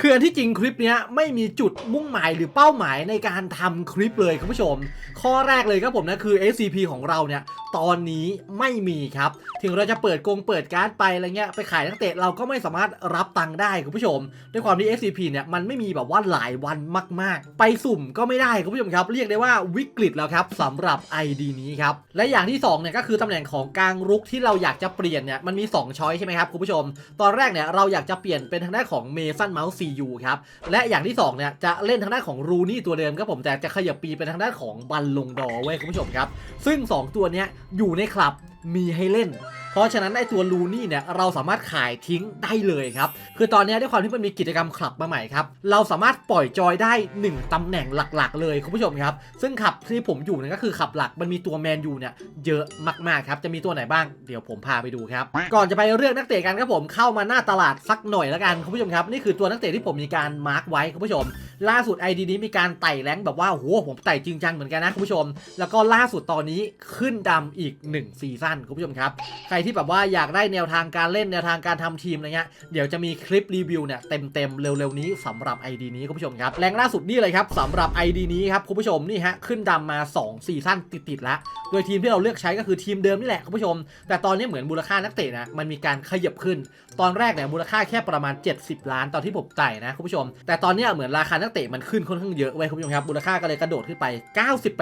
คืออันที่จริงคลิปนี้ไม่มีจุดมุ่งหมายหรือเป้าหมายในการทำคลิปเลยคุณผู้ชม ข้อแรกเลยครับผมนะคือ SCP ของเราเนี่ยตอนนี้ไม่มีครับ ถึงเราจะเปิดกงเปิดการ์ดไปอะไรเงี้ยไปขายนักเตะเราก็ไม่สามารถรับตังค์ได้คุณผู้ชม ด้วยความที่ SCP เนี่ยมันไม่มีแบบว่าหลายวันมาก ๆ ไปสุ่มก็ไม่ได้คุณผู้ชมครับ เรียกได้ว่าวิกฤตแล้วครับสำหรับ ID นี้ครับ และอย่างที่2เนี่ยก็คือตำแหน่งของกลางรุกที่เราอยากจะเปลี่ยนเนี่ยมันมี 2 ช้อยใช่ไหมครับคุณผู้ชม ตอนแรกเนี่ยเราอยากจะเปลี่ยนเป็นทางด้านของเมสันเมาส์ซียูครับและอย่างที่2เนี่ยจะเล่นทางด้านของรูนี่ตัวเดิมครับผมแต่จะขยับปีเป็นทางด้านของบัลลงดอเว้ยคุณผู้ชมครับซึ่ง 2 ตัวเนี้ยอยู่ในคลับมีให้เล่น เพราะฉะนั้นไอตัวลูนี่เนี่ยเราสามารถขายทิ้งได้เลยครับ คือตอนนี้ด้วยความที่มันมีกิจกรรมคลับมาใหม่ครับ เราสามารถปล่อยจอยได้ 1ตำแหน่งหลักๆ เลยคุณผู้ชมครับ ซึ่งขับที่ผมอยู่เนี่ยก็คือขับหลักมันมีตัวแมนยูเนี่ยเยอะมากๆครับจะมีตัวไหนบ้างเดี๋ยวผมพาไปดูครับ ก่อนจะไปเรื่องนักเตะกันครับผมเข้ามาหน้าตลาดสักหน่อยแล้วกันคุณผู้ชมครับนี่คือตัวนักเตะที่ผมมีการมาร์กไว้คุณผู้ชม ล่าสุด ID นี้มีการไต่แรงแบบว่าโหผมไต่จริงจังเหมือนกันนะคุณผู้ชม แล้วก็ล่าสุดตอนนี้ขึ้นดำอีก1ซีซั่นคุณผู้ชมครับ ใครที่แบบว่าอยากได้แนวทางการเล่นแนวทางการทำทีมอะไรเงี้ยเดี๋ยวจะมีคลิปรีวิวเนี่ยเต็มๆเร็วๆนี้สำหรับ ID นี้คุณผู้ชมครับแรงล่าสุดนี่เลยครับสำหรับ ID นี้ครับคุณผู้ชมนี่ฮะขึ้นดำมา2ซีซั่นติดๆแล้วโดยทีมที่เราเลือกใช้ก็คือทีมเดิมนี่แหละคุณผู้ชม แต่ตอนนี้เหมือนมูลค่านักเตะนะมันมีการขยับขึ้น ตอนแรกเนี่ยมูลค่าแค่ประมาณ 70 ล้านตอนที่ผมไต่นะคุณผู้ชม แต่ตอนนี้เหมือนราคานักเตะมันขึ้นค่อนข้างเยอะเว้ยคุณผู้ชมครับมูลค่าก็เลยกระโดดขึ้นไป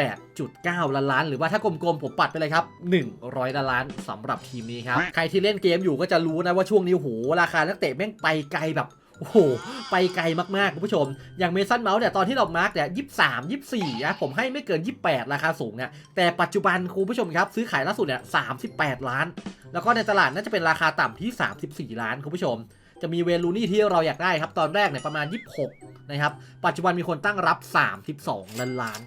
98.9 ล้านล้าน หรือว่าถ้ากลมๆผมปัดไปเลยครับ 100 ล้านล้านสำหรับทีมนี้ครับ ใครที่เล่นเกมอยู่ก็จะรู้นะว่าช่วงนี้โหราคานักเตะแม่งไปไกลแบบโอ้โห ไปไกลมากๆ คุณผู้ชม อย่างเมสันเมาส์เนี่ย ตอนที่เรามาร์กเนี่ยยี่สามยี่สี่นะผมให้ไม่เกิน 28 ราคาสูงเนี่ย แต่ปัจจุบันคุณผู้ชมครับ ซื้อขายล่าสุดเนี่ย38ล้าน แล้วก็ในตลาดน่าจะเป็นราคาต่ำที่ 34 ล้านคุณผู้ชม จะมีเวลูนี่ที่เราอยากได้ครับ ตอนแรกเนี่ยประมาณ 26 นะครับ ปัจจุบันมีคนตั้งรับ 32 ล้านล้าน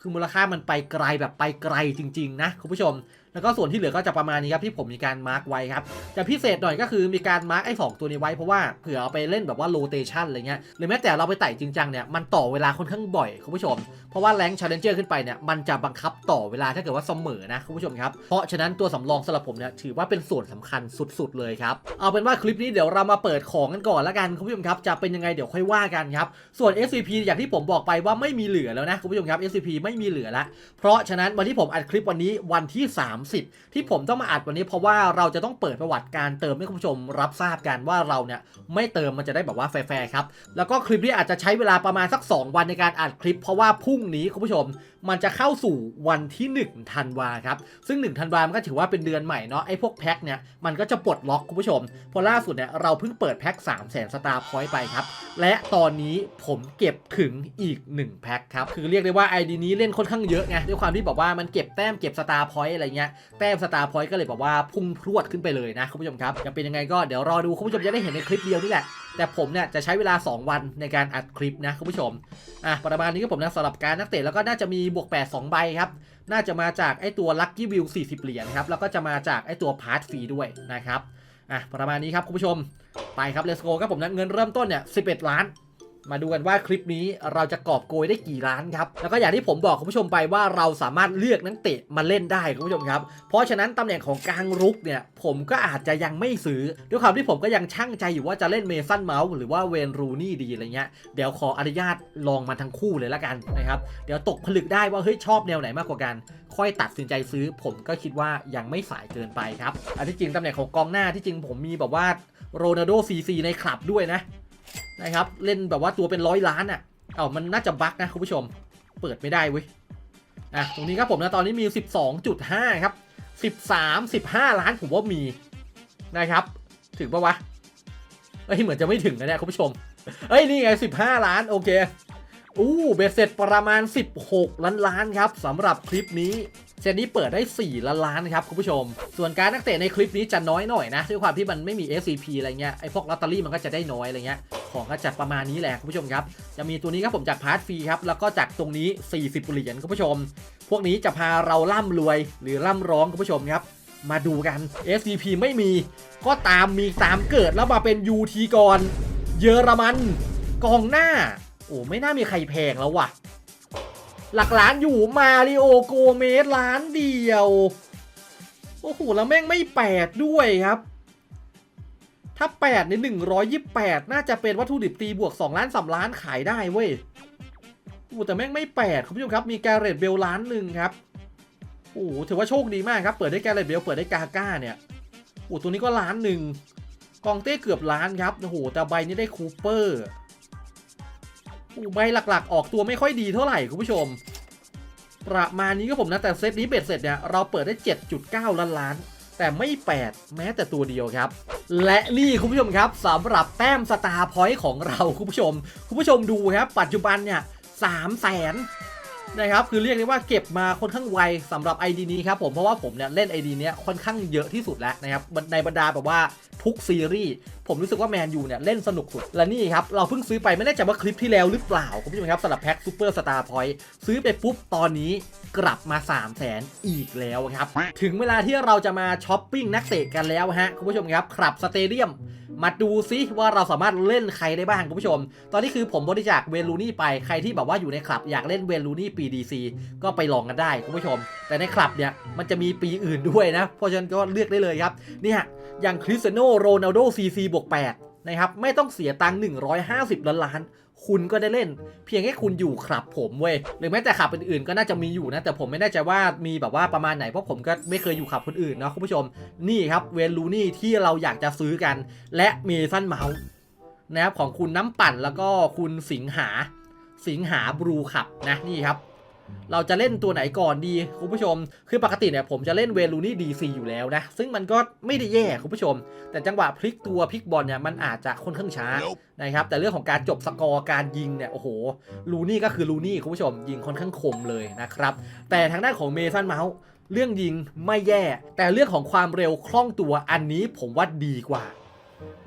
คือมูลค่ามันไปไกลแบบไปไกลจริง ๆ นะคุณผู้ชมแล้วก็ส่วนที่เหลือก็จะประมาณนี้ครับที่ผมมีการมาร์กไว้ครับจะพิเศษหน่อยก็คือมีการมาร์กไอ้สองตัวนี้ไว้เพราะว่าเผื่อเอาไปเล่นแบบว่าโรเตชันอะไรเงี้ยหรือแม้แต่เราไปไต่จริงจังเนี่ยมันต่อเวลาค่อนข้างบ่อยคุณผู้ชม เพราะว่าแรงชาเลนเจอร์ขึ้นไปเนี่ยมันจะบังคับต่อเวลาถ้าเกิดว่าเสมอนะคุณผู้ชมครับเพราะฉะนั้นตัวสำรองสำหรับผมเนี่ยถือว่าเป็นส่วนสำคัญสุด ๆ เลยครับเอาเป็นว่าคลิปนี้เดี๋ยวเรามาเปิดของกันก่อนละกันคุณผู้ชมครับจะเป็นยังไงเดี๋ยวค่อยว่ากันครับส่วน SCP อย่างที่ผมบอกไปว่าไม่มีเหลือแล้วนะคุณผู้ชมครับ SCP ไม่มีเหลือล้วเพราะฉะนั้นวันที่ผมอัดคลิปวันนี้วันที่30 ที่ผมต้องมาอัดวันนี้เพราะว่าเราจะต้องเปิดประวัติการเติมให้คุณผู้ชมรับทราบกันว่าเราเนี่ยไม่เติมมันจะได้แบบว่าแฟร์ๆครับแล้วก็คลิปนี้อาจจะใช้เวลาประมาณสัก 2 วันในการอัดคลิป เพราะว่าพรุ่งนี้คุณผู้ชมมันจะเข้าสู่วันที่1ธันวาครับ ซึ่ง 1 ธันวามันก็ถือว่าเป็นเดือนใหม่เนาะไอ้พวกแพ็คเนี่ยมันก็จะปลดล็อกคุณผู้ชมเพราะล่าสุดเนี่ยเราเพิ่งเปิดแพ็ค3 0 0 0 0สตาร์พอยต์ไปครับ และตอนนี้ผมเก็บถึงอีก 1 แพ็คครับ คือเรียกได้ว่า ID นี้เล่นค่อนข้างเยอะไงด้วยความที่บอกว่ามันเก็บแต้มเก็บสตาร์พอยต์อะไรเงี้ยแต้มสตาร์พอยต์ก็เลยบอกว่าพุ่งพรวดขึ้นไปเลยนะคุณผู้ชมครับจะเป็นยังไงก็เดี๋ยวรอดูคุณผู้ชมจะได้เห็นในคลิปเดียวนี่แหละแต่ผมเนี่ยจะใช้เวลา 2 วันในการอัดคลิปนะคุณผู้ชมอะประมาณนี้ก็ผมนะสำหรับการนักเตะแล้วก็น่าจะมีบวก8 2ใบครับ น่าจะมาจากไอตัว Lucky View 40เหรียญครับ แล้วก็จะมาจากไอตัวพาร์ทฟรีด้วยนะครับ อะ ประมาณนี้ครับคุณผู้ชม ไปครับเลสโกครับผมนะเงินเริ่มต้นเนี่ย11ล้าน มาดูกันว่าคลิปนี้เราจะกอบโกยได้กี่ล้านครับ แล้วก็อย่างที่ผมบอกคุณผู้ชมไปว่าเราสามารถเลือกนักเตะมาเล่นได้คุณผู้ชมครับ เพราะฉะนั้นตำแหน่งของกลางรุกเนี่ยผมก็อาจจะยังไม่ซื้อด้วยความที่ผมก็ยังช่างใจอยู่ว่าจะเล่นเมสันเมาส์หรือว่าเวนรูนี่ดีอะไรเงี้ยเดี๋ยวขออนุญาตลองมาทั้งคู่เลยละกันนะครับเดี๋ยวตกผลึกได้ว่าเฮ้ยชอบแนวไหนมากกว่ากัน ค่อยตัดสินใจซื้อ ผมก็คิดว่ายังไม่สายเกินไปครับอันที่จริงตำแหน่งของกองหน้าที่จริงผมมีแบบว่าโรนัลโดซีซีในคลับด้วยนะ นะครับ เล่นแบบว่าตัวเป็นร้อยล้านอะ่ะ เอามันน่าจะบั๊กนะคุณผู้ชม เปิดไม่ได้เว้ย อะ ตรงนี้ครับผมนะตอนนี้มี 12.5 ครับ 13 15 ล้านผมว่ามีนะครับ ถึงปะวะ เอ้ยเหมือนจะไม่ถึงนะเนี่ยคุณผู้ชม เอ้ยนี่ไง 15 ล้านโอเค อู้เบสเสร็จประมาณ 16 ล้านล้านครับสำหรับคลิปนี้ เซตนี้เปิดได้ 4ล้านล้านครับคุณผู้ชม ส่วนการนักเตะในคลิปนี้จะน้อยหน่อยนะด้วยความที่มันไม่มี SCP อะไรเงี้ยไอพวกลอตเตอรี่มันก็จะได้น้อยอะไรเงี้ยของก็จะประมาณนี้แหละคุณผู้ชมครับจะมีตัวนี้ครับผมจากพาร์ทฟรีครับแล้วก็จากตรงนี้ 40เหรียญคุณผู้ชม พวกนี้จะพาเราร่ำรวยหรือร่ำร้องคุณผู้ชมครับมาดูกัน SCP ไม่มี ก็ตามมีตามเกิดแล้วมาเป็น UT ก่อน เยอรมัน กองหน้า โอ้ไม่น่ามีใครแพงแล้วว่ะ หลักล้านอยู่มาริโอโกเมสล้านเดียว โอ้โห แล้วแม่งไม่แปดด้วยครับ ถ้า8ใน128 น่าจะเป็นวัตถุดิบตีบวก 2 ล้าน3ล้านขายได้เว้ยโอ้แต่แม่งไม่8คุณผู้ชมครับ มีแกเรตเบลล้านหนึ่งครับโอ้ถือว่าโชคดีมากครับ เปิดได้แกเรตเบลเปิดได้กาก้าเนี่ยโอ้ตัวนี้ก็ล้านหนึ่งกองเต้เกือบล้านครับโอ้โหแต่ใบนี้ได้คูเปอร์ ใบหลักๆ ออกตัวไม่ค่อยดีเท่าไหร่คุณผู้ชม ประมาณนี้ก็ผมนะแต่เซตนี้เบ็ดเสร็จเนี่ยเราเปิดได้ 7.9 ล้านล้าน แต่ไม่ 8 แม้แต่ตัวเดียวครับ และนี่คุณผู้ชมครับสำหรับแต้มสตาร์พอยต์ของเราคุณผู้ชม คุณผู้ชมดูครับ ปัจจุบันเนี่ยสามแสน นะครับคือเรียกได้ว่าเก็บมาค่อนข้างไวสำหรับ ID นี้ครับผมเพราะว่าผมเนี่ยเล่น ID เนี้ยค่อนข้างเยอะที่สุดแล้วนะครับในบรรดาแบบว่าทุกซีรีส์ผมรู้สึกว่าแมนยูเนี่ยเล่นสนุกสุด และนี่ครับ เราเพิ่งซื้อไปไม่แน่ใจว่าคลิปที่แล้วหรือเปล่า คุณผู้ชมครับสำหรับแพ็คซูเปอร์สตาร์พอยต์ซื้อไปปุ๊บ ตอนนี้กลับมา 3 0 0แสนอีกแล้วครับ ถึงเวลาที่เราจะมาช้อปปิ้งนักเตะกันแล้วฮะ คุณผู้ชมครับครับสเตเดียมมาดูซิว่าเราสามารถเล่นใครได้บ้างคุณผู้ชม ตอนนี้คือผมบริจาคเวลูนี่ไปใครที่แบบว่าอยู่ในคลับอยากเล่นเวลูนี่ปี DC ก็ไปลองกันได้คุณผู้ชม แต่ในคลับเนี่ยมันจะมีปีอื่นด้วยนะ เพราะฉะนั้นก็เลือกได้เลยครับ เนี่ยอย่างคริสเตียโนโรนัลโดซีซีบวก8นะครับไม่ต้องเสียตังค์150 ล้านล้าน คุณก็ได้เล่น เพียงแค่คุณอยู่ครับผมเว้ยหรือแม้แต่ขับอื่นๆก็น่าจะมีอยู่นะ แต่ผมไม่แน่ใจว่ามีแบบว่าประมาณไหน เพราะผมก็ไม่เคยอยู่ขับคนอื่นนะคุณผู้ชม นี่ครับเวนลูนี่ที่เราอยากจะซื้อกัน และเมสันเมาส์นะครับของคุณน้ำปั่นแล้วก็คุณสิงหาสิงหาบลูขับนะนี่ครับ เราจะเล่นตัวไหนก่อนดีคุณผู้ชม คือปกติเนี่ยผมจะเล่นเวลูนี่ดีซีอยู่แล้วนะ ซึ่งมันก็ไม่ได้แย่คุณผู้ชม แต่จังหวะพลิกตัวพลิกบอลเนี่ยมันอาจจะค่อนข้างช้านะครับ แต่เรื่องของการจบสกอร์การยิงเนี่ยโอ้โหลูนี่ก็คือลูนี่คุณผู้ชมยิงค่อนข้างคมเลยนะครับ แต่ทางด้านของเมสันเมาส์เรื่องยิงไม่แย่ แต่เรื่องของความเร็วคล่องตัวอันนี้ผมว่าดีกว่า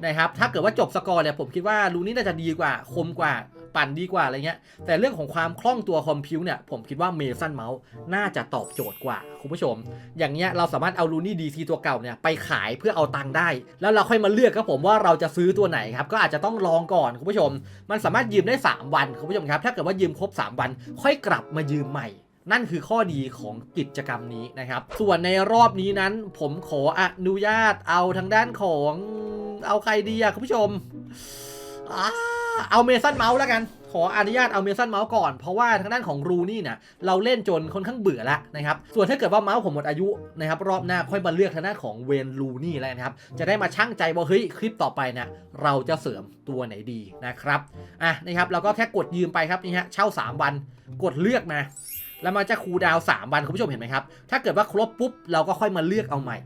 นะครับถ้าเกิดว่าจบสกอร์เนี่ยผมคิดว่าลูนี่น่าจะดีกว่าคมกว่า ปั่นดีกว่าอะไรเงี้ย แต่เรื่องของความคล่องตัวคอมพิวเนี่ย ผมคิดว่าเมสันเมาส์น่าจะตอบโจทย์กว่า คุณผู้ชม อย่างเงี้ยเราสามารถเอาลูนี่ดีซีตัวเก่าเนี่ยไปขายเพื่อเอาตังค์ได้ แล้วเราค่อยมาเลือกครับผมว่าเราจะซื้อตัวไหนครับ ก็อาจจะต้องลองก่อนคุณผู้ชม มันสามารถยืมได้ 3 วันคุณผู้ชมครับ ถ้าเกิดว่ายืมครบ 3 วัน ค่อยกลับมายืมใหม่นั่นคือข้อดีของกิจกรรมนี้นะครับ ส่วนในรอบนี้นั้น ผมขออนุญาตเอาทางด้านของเอาใครดีอะคุณผู้ชมอ่า เอาเมสันเมาส์แล้วกัน ขออนุญาตเอาเมสันเมาส์ก่อน เพราะว่าทางด้านของรูนี่เนี่ยเราเล่นจนค่อนข้างเบื่อแล้วนะครับ ส่วนถ้าเกิดว่าเมาส์ผมหมดอายุนะครับรอบหน้าค่อยมาเลือกทางด้านของเวนรูนี่แล้วนะครับ จะได้มาชั่งใจว่าเฮ้ยคลิปต่อไปเนี่ยเราจะเสริมตัวไหนดีนะครับ อะนะครับเราก็แค่กดยืมไปครับนี่ฮะเช่า 3 วัน กดเลือกมาแล้วมันจะคูดาว 3 วันคุณผู้ชมเห็นไหมครับ ถ้าเกิดว่าครบปุ๊บเราก็ค่อยมาเลือกเอาใหม่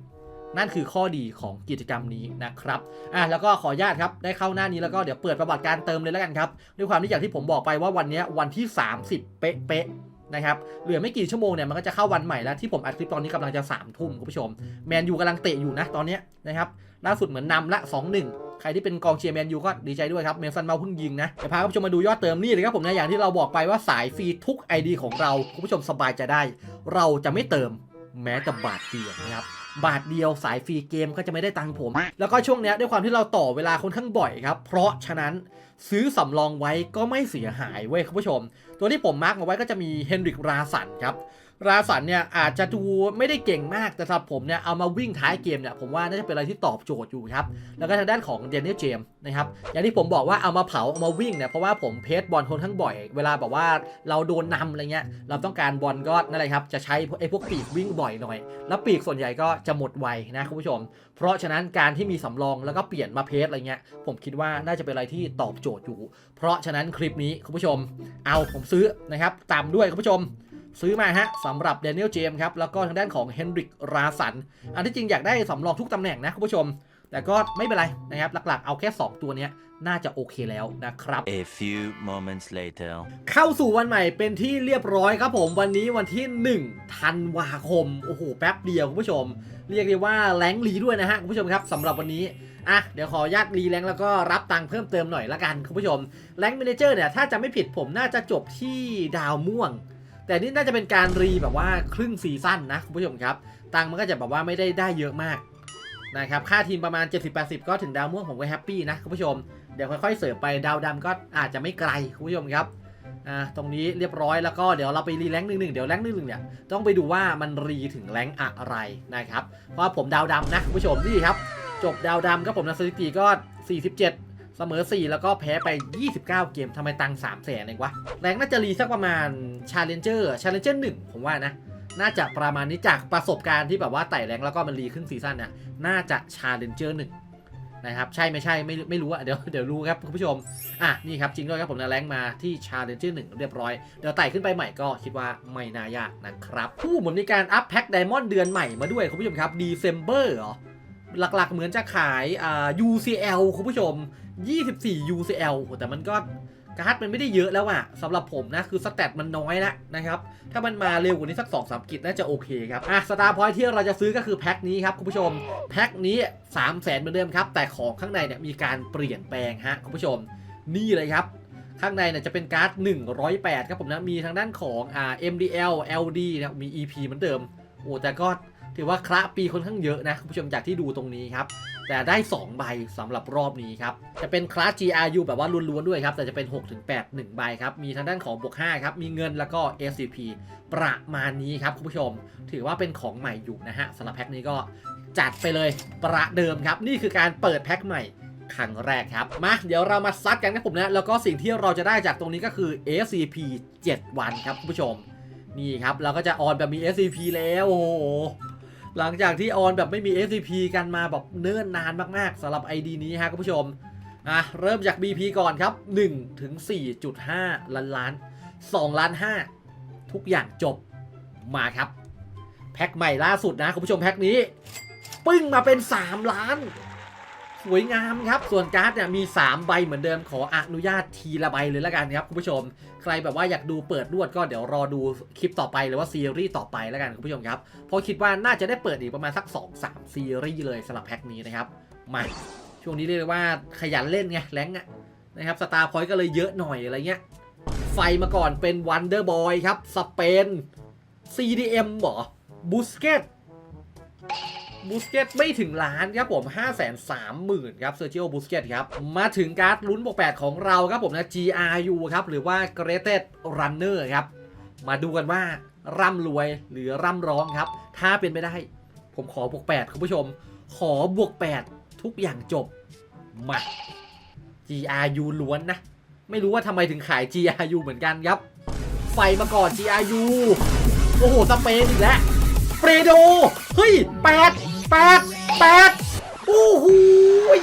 นั่นคือข้อดีของกิจกรรมนี้นะครับอะแล้วก็ขออนุญาตครับได้เข้าหน้านี้แล้วก็เดี๋ยวเปิดประวัติการเติมเลยแล้วกันครับด้วยความที่อย่างที่ผมบอกไปว่าวันนี้วันที่ 30 เป๊ะๆนะครับเหลือไม่กี่ชั่วโมงเนี่ยมันก็จะเข้าวันใหม่แล้วที่ผมอัดคลิปตอนนี้กำลังจะ3ามทุ่มคุณผู้ชม แมนยูกำลังเตะอยู่นะตอนนี้นะครับล่าสุดเหมือนนำละ 2-1 ใครที่เป็นกองเชียร์แมนยูก็ดีใจด้วยครับเมลซันเมาเพิ่งยิงนะเดี๋ยวพาคุณผู้ชมมาดูยอดเติมนี่เลยครับผมนะอย่างที่เราบอกไปว่าสายฟรีทุก ID ของเราคุณผู้ชมสบายใจได้ เราจะไม่เติมแม้แต่บาทเดียวนะครับ บาทเดียวสายฟรีเกมก็จะไม่ได้ตังค์ผม แล้วก็ช่วงเนี้ยด้วยความที่เราต่อเวลาค่อนข้างบ่อยครับ เพราะฉะนั้นซื้อสำรองไว้ก็ไม่เสียหายเว้ยคุณผู้ชม ตัวที่ผมมาร์กมาไว้ก็จะมีเฮนริกราสันครับ ราสันเนี่ยอาจจะดูไม่ได้เก่งมากแต่สำหรับผมเนี่ยเอามาวิ่งท้ายเกมเนี่ยผมว่าน่าจะเป็นอะไรที่ตอบโจทย์อยู่ครับแล้วก็ทางด้านของเดน i ยลเจมนะครับอย่างที่ผมบอกว่าเอามาเผาเอามาวิ่งเนี่ยเพราะว่าผมเพจบอลคนข้างบ่อย เวลาแบบว่าเราโดนนำอะไรเงี้ยเราต้องการบอลก็นั่นแหละครับจะใช้ไอ้พวกปีกวิ่งบ่อยหน่อย แล้วปีกส่วนใหญ่ก็จะหมดไวนะคุณผู้ชม เพราะฉะนั้นการที่มีสำรองแล้วก็เปลี่ยนมาเพจอะไรเงี้ยผมคิดว่าน่าจะเป็นอะไรที่ตอบโจทย์อยู่ เพราะฉะนั้นคลิปนี้คุณผู้ชม เอาผมซื้อนะครับตามด้วยคุณผู้ชม ซื้อมาฮะสำหรับเดนิเอลเจมครับ แล้วก็ทางด้านของเฮนริกราสัน อันที่จริงอยากได้สำรองทุกตำแหน่งนะคุณผู้ชม แต่ก็ไม่เป็นไรนะครับ หลักๆ เอาแค่ 2 ตัวเนี้ยน่าจะโอเคแล้วนะครับ A few moments later. เข้าสู่วันใหม่เป็นที่เรียบร้อยครับผมวันนี้วันที่ 1 ธันวาคม โอ้โห แป๊บเดียวคุณผู้ชม เรียกได้ว่าแรงลีด้วยนะฮะคุณผู้ชมครับสำหรับวันนี้อะเดี๋ยวขออนุญาตรีแรงแล้วก็รับตังค์เพิ่มเติมหน่อยละกันคุณผู้ชมแรงเมนเจอร์เนี่ยถ้าจะไม่ผิดผมน่าจะจบที่ดาวม่วง แต่นี่น่าจะเป็นการรีแบบว่าครึ่งซีซั่นนะคุณผู้ชมครับ ตังมันก็จะแบบว่าไม่ได้ได้เยอะมากนะครับค่าทีมประมาณ 70-80 ก็ถึงดาวม่วงผมก็แฮปปี้นะคุณผู้ชม เดี๋ยวค่อยๆเสิร์ฟไปดาวดำก็อาจจะไม่ไกลคุณผู้ชมครับอ่าตรงนี้เรียบร้อยแล้วก็เดี๋ยวเราไปรีแรงค์หนึ่งหนึ่งเดี๋ยวแรงค์หนึ่งหนึ่งเนี่ยต้องไปดูว่ามันรีถึงแรงค์อะไรนะครับเพราะว่าผมดาวดำนะคุณผู้ชมนี่ครับ จบดาวดำครับผมนะสถิติก็ 47 เสมอ 4 แล้วก็แพ้ไป 29 เกมทำไมตังค์3แสนเองวะ แรงน่าจะรีสักประมาณ Challenger Challenger 1 ผมว่านะ น่าจะประมาณนี้จากประสบการณ์ที่แบบว่าไต่แรงแล้วก็มันรีครึ่งซีซั่นเนี่ยน่าจะ Challenger 1นะครับใช่ไม่ใช่ไม่ไม่รู้อะเดี๋ยวเดี๋ยวรู้ครับคุณผู้ชม อะ นี่ครับจริงด้วยครับผมนะแรงมาที่ Challenger 1เรียบร้อย เดี๋ยวไต่ขึ้นไปใหม่ก็คิดว่าไม่น่ายากนะครับผู้เหมือนมีการอัพแพ็คไดมอนด์เดือนใหม่มาด้วยคุณผู้ชมครับ December เหรอ หลักๆเหมือนจะขายอ่า UCL คุณผู้ชม 24 UCL โหแต่มันก็การ์ดมันไม่ได้เยอะแล้วอะสำหรับผมนะ คือสแตทมันน้อยละนะครับ ถ้ามันมาเร็วกว่านี้สัก2 3กิจน่าจะโอเคครับ อะสตาร์พอยที่เราจะซื้อก็คือแพ็คนี้ครับ คุณผู้ชม แพ็คนี้3 0 0แสนเหมือนเดิมครับ แต่ของข้างในเนี่ยมีการเปลี่ยนแปลงฮะคุณผู้ชม นี่เลยครับ ข้างในเนี่ยจะเป็นการ์ด 108 ครับผมนะ มีทางด้านของอ่า MDL LD นะมี EP เหมือนเดิม โอ้แต่ก็ ถือว่าคระปีค่อนข้างเยอะนะคุณผู้ชมจากที่ดูตรงนี้ครับแต่ได้ 2 ใบสำหรับรอบนี้ครับ จะเป็นคลาส GRU แบบว่าล้วนๆด้วยครับ แต่จะเป็น 6-8 1 ใบครับ มีทางด้านของบวก 5 ครับ มีเงินแล้วก็ SCP ประมาณนี้ครับ คุณผู้ชม ถือว่าเป็นของใหม่อยู่นะฮะสำหรับแพ็คนี้ก็จัดไปเลยประเดิมครับ นี่คือการเปิดแพ็คใหม่ครั้งแรกครับ มา เดี๋ยวเรามาซัดกันครับผมนะ แล้วก็สิ่งที่เราจะได้จากตรงนี้ก็คือ SCP 7 วันครับคุณผู้ชม นี่ครับ เราก็จะออนแบบมี SCP แล้วโอ้โห หลังจากที่ออนแบบไม่มี SCP กันมาแบบเนิ่นนานมากๆสำหรับ ID นี้ฮะคุณผู้ชมอะเริ่มจาก BP ก่อนครับ1ถึง4.5 ล้านล้าน2ล้าน5ทุกอย่างจบมาครับ แพ็คใหม่ล่าสุดนะคุณผู้ชมแพ็คนี้ ปึ้งมาเป็น 3 ล้าน สวยงามครับ ส่วนการ์ดเนี่ยมี 3 ใบเหมือนเดิมขออนุญาตทีละใบเลยละกันครับคุณผู้ชม ใครแบบว่าอยากดูเปิดรวดก็เดี๋ยวรอดูคลิปต่อไปหรือว่าซีรีส์ต่อไปแล้วกันคุณผู้ชมครับเพราะคิดว่าน่าจะได้เปิดอีกประมาณสัก 2-3 ซีรีส์เลยสำหรับแพ็คนี้นะครับมาช่วงนี้เรียกว่าขยันเล่นไงแรงอะนะครับสตาร์พอยต์ก็เลยเยอะหน่อยอะไรเงี้ยไฟมาก่อนเป็นวันเดอร์บอยครับสเปน CDM เหรอบูสเกต บูสเกตไม่ถึงล้านครับผม 5 3 0 0 0 0ครับเซอร์จิโอบูสเกตครับ มาถึงการ์ดลุ้นบวก8ของเราครับผมนะ GRU ครับ หรือว่า Greatest Runner ครับ มาดูกันว่าร่ำรวยหรือร่ำร้องครับ ถ้าเป็นไม่ได้ ผมขอบวก8คุณผู้ชม ขอบวก 8 ทุกอย่างจบ มา GRU ล้วนนะ ไม่รู้ว่าทำไมถึงขาย GRU เหมือนกันครับ ไฟมาก่อน GRU โอ้โห สเปนอีกแล้วเฟรโด เฮ้ยแปด แปดแปดโอ้โห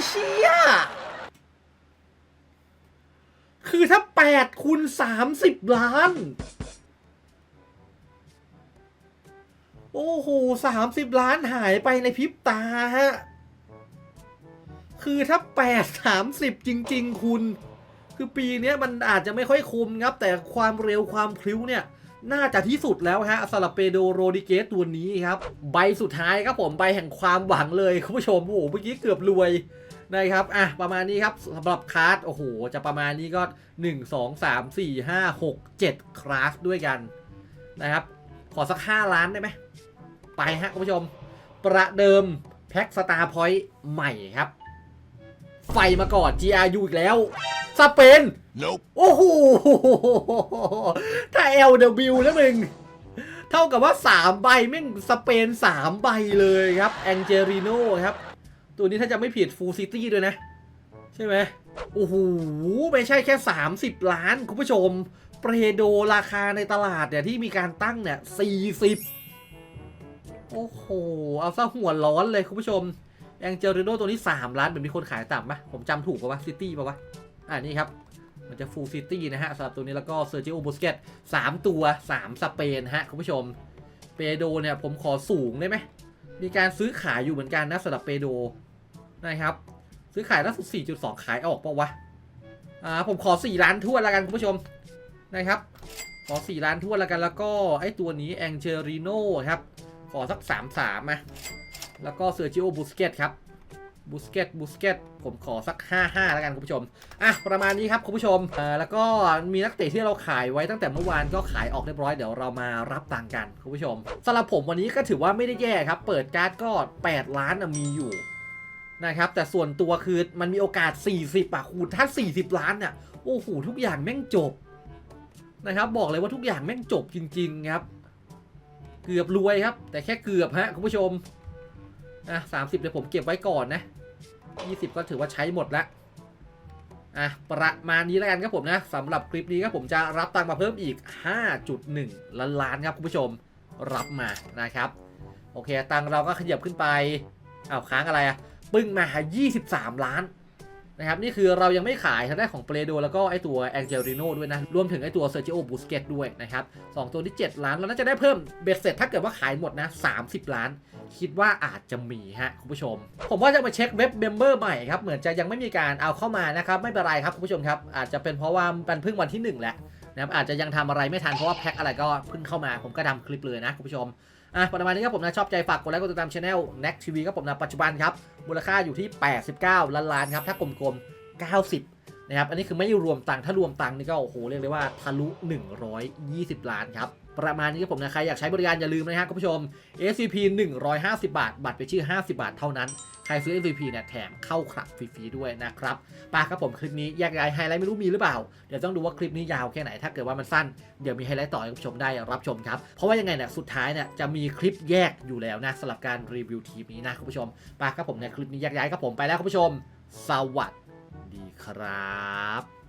เชี่ยคือถ้าแปดคูณสามสิบล้าน โอ้โหสามสิบล้านหายไปในพริบตาฮะ คือถ้าแปดสามสิบจริง ๆ คุณ คือปีนี้มันอาจจะไม่ค่อยคุมครับ แต่ความเร็วความพลิ้วเนี่ย น่าจะที่สุดแล้วฮะสำหรับเปโดโรดิเกสตัวนี้ครับ ใบสุดท้ายครับผมใบแห่งความหวังเลยคุณผู้ชมโอ้โหเมื่อกี้เกือบรวยนะครับอะประมาณนี้ครับสำหรับคลาสโอ้โห จะประมาณนี้ก็ 1 2 3 4 5 6 7 คลาสด้วยกันนะครับ ขอสัก 5 ล้านได้ไหมไปฮะคุณผู้ชม ประเดิมแพ็คสตาร์พอยต์ใหม่ครับ ไฟมาก่อน GRU อีกแล้วสเปน Nope. โอ้โหถ้า LW แล้วมึง เท่ากับว่า 3 ใบแม่งสเปน 3 ใบเลยครับแองเจริโนครับ ตัวนี้ถ้าจะไม่ผิดฟูซิตี้ด้วยนะ ใช่ไหมโอ้โห ไม่ใช่แค่ 30 ล้าน คุณผู้ชม เปรโดราคาในตลาดเนี่ย ที่มีการตั้งเนี่ย 40 โอ้โห เอาซะหัวร้อนเลยคุณผู้ชม แองเจริโนตัวนี้ 3 ล้านเหมือนมีคนขายต่ำปะผมจำถูกปะวะซิตี้ปะวะอ่านี่ครับ มันจะฟูลซิตี้นะฮะสำหรับตัวนี้แล้วก็เซอร์จิโอบุสเกตสามตัว 3 สเปนฮะคุณผู้ชม เปโดเนี่ยผมขอสูงได้ไหม มีการซื้อขายอยู่เหมือนกันนะสำหรับเปโดนะครับ ซื้อขายล่าสุด 4.2 ขายออกปะวะ อ่าผมขอ 4 ล้านทั่วนละกันคุณผู้ชมนะครับ ขอ 4 ล้านทั่วนละกันแล้วก็ไอ้ตัวนี้แองเจริโนครับ ขอสัก 3 3มา แล้วก็เซอร์จิโอบุสเกตครับบูสเกตบูสเกตผมขอสัก 5-5 แล้วกันคุณผู้ชม อะ ประมาณนี้ครับคุณผู้ชมเอ่อแล้วก็มีนักเตะที่เราขายไว้ตั้งแต่เมื่อวานก็ขายออกเรียบร้อยเดี๋ยวเรามารับตังกันคุณผู้ชมสำหรับผมวันนี้ก็ถือว่าไม่ได้แย่ครับ เปิดการ์ดก็ 8 ล้านมีอยู่นะครับแต่ส่วนตัวคือมันมีโอกาส 40อะคูณถ้า 40 ล้านเนี่ยโอ้โหทุกอย่างแม่งจบนะครับบอกเลยว่าทุกอย่างแม่งจบจริงๆครับ เกือบรวยครับ แต่แค่เกือบฮะคุณผู้ชม อะสามสิบเดี๋ยวผมเก็บไว้ก่อนนะยี่สิบก็ถือว่าใช้หมดแล้วอะประมาณนี้แล้วกันครับผมนะสำหรับคลิปนี้ครับผมจะรับตังค์มาเพิ่มอีก 5.1 ล้านล้านครับคุณผู้ชมรับมานะครับ โอเค ตังค์เราก็ขยับขึ้นไปอ้าวค้างอะไรอะปึ้งมา 23 ล้าน นะครับนี่คือเรายังไม่ขายทางด้านของเปโดแล้วก็ไอตัวแองเจลิโนด้วยนะ รวมถึงไอตัวเซอร์จิโอบูสเกตด้วยนะครับสองตัวที่ 7 ล้านเราน่าจะได้เพิ่มเบ็ดเสร็จถ้าเกิดว่าขายหมดนะ 30 ล้าน คิดว่าอาจจะมีฮะคุณผู้ชม ผมว่าจะมาเช็คเว็บเมมเบอร์ใหม่ครับ เหมือนจะยังไม่มีการเอาเข้ามานะครับ ไม่เป็นไรครับคุณผู้ชมครับ อาจจะเป็นเพราะว่ามันเพิ่งวันที่ 1 แหละนะครับอาจจะยังทำอะไรไม่ทันเพราะว่าแพ็คอะไรก็เพิ่งเข้ามา ผมก็ทำคลิปเลยนะคุณผู้ชม อะประมาณนี้ครับผมนะชอบใจฝากกดไลค์กดติดตามช anel Next TV ครับผมนะปัจจุบันครับมูลค่าอยู่ที่ 89 ล้านล้านครับถ้ากลมๆ90 นะครับ อันนี้คือไม่รวมตังค์ถ้ารวมตังค์นี่ก็โอ้โหเรียกเลยว่าทะลุ 120 ล้านครับ ประมาณนี้ครับผมนะ ใครอยากใช้บริการอย่าลืมนะฮะคุณผู้ชม SCP 150 บาท บัตรไปชื่อ 50 บาทเท่านั้น ใครซื้อ MVP เนี่ยแถมเข้าคลับฟรีๆด้วยนะครับปาครับผมคลิปนี้แยกย้ายไฮไลท์ไม่รู้มีหรือเปล่า เดี๋ยวต้องดูว่าคลิปนี้ยาวแค่ไหน ถ้าเกิดว่ามันสั้น เดี๋ยวมีไฮไลท์ต่อให้คุณผู้ชมได้รับชมครับ เพราะว่ายังไงเนี่ยสุดท้ายเนี่ยจะมีคลิปแยกอยู่แล้วนะสำหรับการรีวิวทีมนี้นะคุณผู้ชมปาครับผมในคลิปนี้แยกย้ายครับผมไปแล้วคุณผู้ชม สวัส ดีครับ